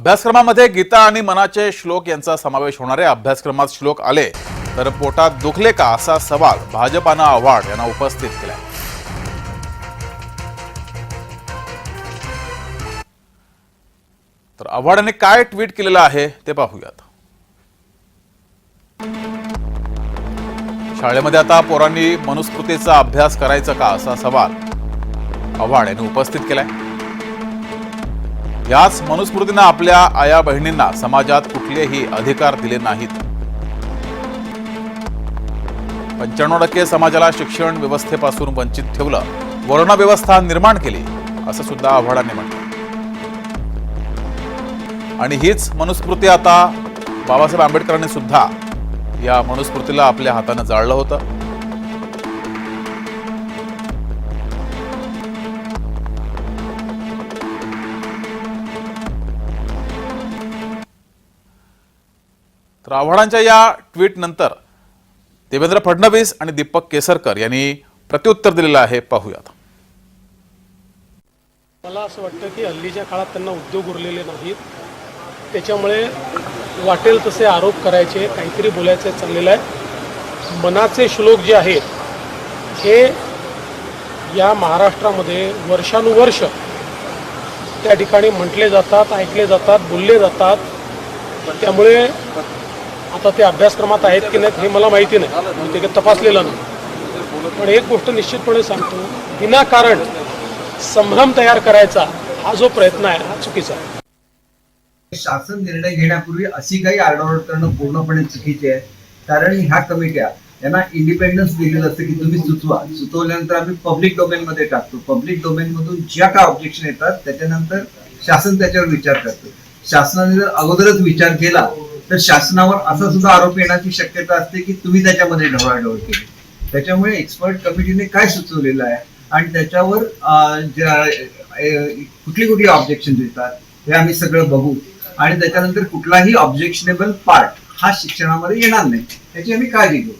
अभ्यासक्रमामध्ये गीता आणि मनाचे श्लोक यांचा समावेश होणारे अभ्यासक्रमात श्लोक आले तर पोटात दुखले का असा सवाल भाजपानं आव्हाड यांना उपस्थित केला तर आव्हाड यांनी काय ट्विट केलेलं आहे ते पाहूयात. शाळेमध्ये आता पोरांनी मनुस्मृतीचा अभ्यास करायचा का असा सवाल आव्हाड यांनी उपस्थित केलाय. याच मनुस्मृतीनं आपल्या आया बहिणींना समाजात कुठलेही अधिकार दिले नाहीत. पंच्याण्णव टक्के समाजाला शिक्षण व्यवस्थेपासून वंचित ठेवलं वर्ण व्यवस्था निर्माण केली असं सुद्धा आव्हाडांनी म्हटलं. आणि हीच मनुस्मृती आता बाबासाहेब आंबेडकरांनी सुद्धा या मनुस्मृतीला आपल्या हातानं जाळलं होतं. रावणांच्या या ट्विटनंतर देवेंद्र फडणवीस आणि दीपक केसरकर यांनी प्रत्युत्तर दिलेलं आहे. पाहूयात. मला असं वाटतं की हल्लीच्या काळात त्यांना उद्योग उरलेले नाहीत. त्याच्यामुळे वाटेल तसे आरोप करायचे काहीतरी बोलायचं चाललेलं आहे. मनाचे श्लोक जे आहेत हे या महाराष्ट्रामध्ये वर्षानुवर्ष त्या ठिकाणी म्हटले जातात ऐकले जातात बोलले जातात. त्यामुळे आता ते अभ्यासक्रमात आहेत की नाहीत हे मला माहिती नाही. ते तपासलेलं नाही. पण एक गोष्ट निश्चितपणे सांगतो विनाकारण संभ्रम तयार करायचा हा जो प्रयत्न आहे हा चुकीचा आहे. शासन निर्णय घेण्यापूर्वी अशी काही आरडाओरड करणं पूर्णपणे चुकीचे आहे. कारण ह्या कमिट्या यांना इंडिपेंडन्स दिलेलं असतं की तुम्ही सुचवा. सुचवल्यानंतर आम्ही पब्लिक डोमेन मध्ये टाकतो. पब्लिक डोमेन मधून ज्या काय ऑब्जेक्शन येतात त्याच्यानंतर शासन त्याच्यावर विचार करतो. शासनाने जर अगोदरच विचार केला तर शासनावर असा सुद्धा आरोप येण्याची शक्यता असते की तुम्ही त्याच्यामध्ये ढवळाढवळ केली. त्याच्यामुळे एक्सपर्ट कमिटीने काय सुचवलेलं आहे? आणि त्याच्यावर ज्या- कुठली कुठली ऑब्जेक्शन देतात हे आम्ही सगळं बघू. आणि त्याच्यानंतर कुठलाही ऑब्जेक्शनेबल पार्ट हा शिक्षणामध्ये येणार नाही. याची आम्ही काळजी घेऊ.